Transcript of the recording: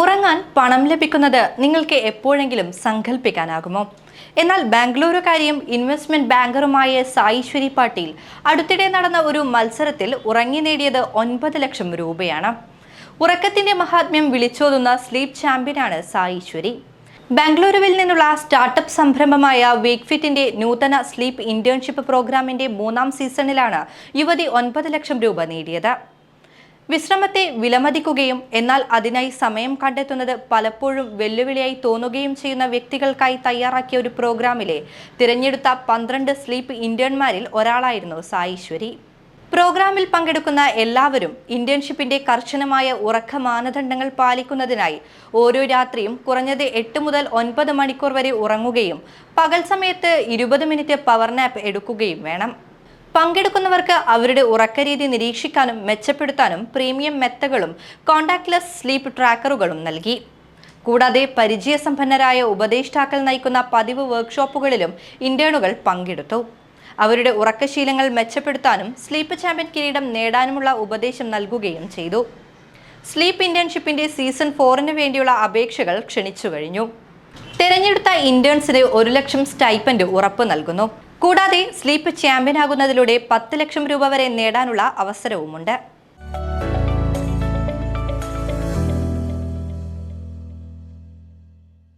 ഉറങ്ങാൻ പണം ലഭിക്കുന്നത് നിങ്ങൾക്ക് എപ്പോഴെങ്കിലും സങ്കല്പിക്കാനാകുമോ എന്നാൽ ബാംഗ്ലൂരുകാരിയും ഇൻവെസ്റ്റ്മെന്റ് ബാങ്കറുമായ സായിശ്വരി പാട്ടീൽ അടുത്തിടെ നടന്ന ഒരു മത്സരത്തിൽ ഉറങ്ങി നേടിയത് ഒൻപത് ലക്ഷം രൂപയാണ്. ഉറക്കത്തിന്റെ മഹാത്മ്യം വിളിച്ചോതുന്ന സ്ലീപ്പ് ചാമ്പ്യനാണ് സായിശ്വരി. ബാംഗ്ലൂരുവിൽ നിന്നുള്ള സ്റ്റാർട്ടപ്പ് സംരംഭമായ വീക്ക്ഫിറ്റിന്റെ നൂതന സ്ലീപ്പ് ഇന്റേൺഷിപ്പ് പ്രോഗ്രാമിന്റെ മൂന്നാം സീസണിലാണ് യുവതി ഒൻപത് ലക്ഷം രൂപ നേടിയത്. വിശ്രമത്തെ വിലമതിക്കുകയും എന്നാൽ അതിനായി സമയം കണ്ടെത്തുന്നത് പലപ്പോഴും വെല്ലുവിളിയായി തോന്നുകയും ചെയ്യുന്ന വ്യക്തികൾക്കായി തയ്യാറാക്കിയ ഒരു പ്രോഗ്രാമിലെ തിരഞ്ഞെടുത്ത പന്ത്രണ്ട് സ്ലീപ്പ് ഇന്റേൺമാരിൽ ഒരാളായിരുന്നു സായിശ്വരി. പ്രോഗ്രാമിൽ പങ്കെടുക്കുന്ന എല്ലാവരും ഇന്റേൺഷിപ്പിന്റെ കർശനമായ ഉറക്ക മാനദണ്ഡങ്ങൾ പാലിക്കുന്നതിനായി ഓരോ രാത്രിയും കുറഞ്ഞത് എട്ട് മുതൽ ഒൻപത് മണിക്കൂർ വരെ ഉറങ്ങുകയും പകൽ സമയത്ത് ഇരുപത് മിനിറ്റ് പവർ നാപ്പ് എടുക്കുകയും വേണം. പങ്കെടുക്കുന്നവർക്ക് അവരുടെ ഉറക്കരീതി നിരീക്ഷിക്കാനും മെച്ചപ്പെടുത്താനും പ്രീമിയം മെത്തകളും കോണ്ടാക്ട്ലെസ് സ്ലീപ്പ് ട്രാക്കറുകളും നൽകി. കൂടാതെ പരിചയസമ്പന്നരായ ഉപദേഷ്ടാക്കൾ നയിക്കുന്ന പതിവ് വർക്ക്ഷോപ്പുകളിലും ഇന്റേണുകൾ പങ്കെടുത്തു. അവരുടെ ഉറക്കശീലങ്ങൾ മെച്ചപ്പെടുത്താനും സ്ലീപ്പ് ചാമ്പ്യൻ കിരീടം നേടാനുമുള്ള ഉപദേശം നൽകുകയും ചെയ്തു. സ്ലീപ്പ് ഇന്റേൺഷിപ്പിന്റെ സീസൺ ഫോറിന് വേണ്ടിയുള്ള അപേക്ഷകൾ ക്ഷണിച്ചു കഴിഞ്ഞു. തിരഞ്ഞെടുത്ത ഇന്റേൺസിന് ഒരു ലക്ഷം സ്റ്റൈപ്പൻഡ് ഉറപ്പ് നൽകുന്നു. കൂടാതെ സ്ലീപ്പ് ചാമ്പ്യനാകുന്നതിലൂടെ പത്ത് ലക്ഷം രൂപ വരെ നേടാനുള്ള അവസരവുമുണ്ട്.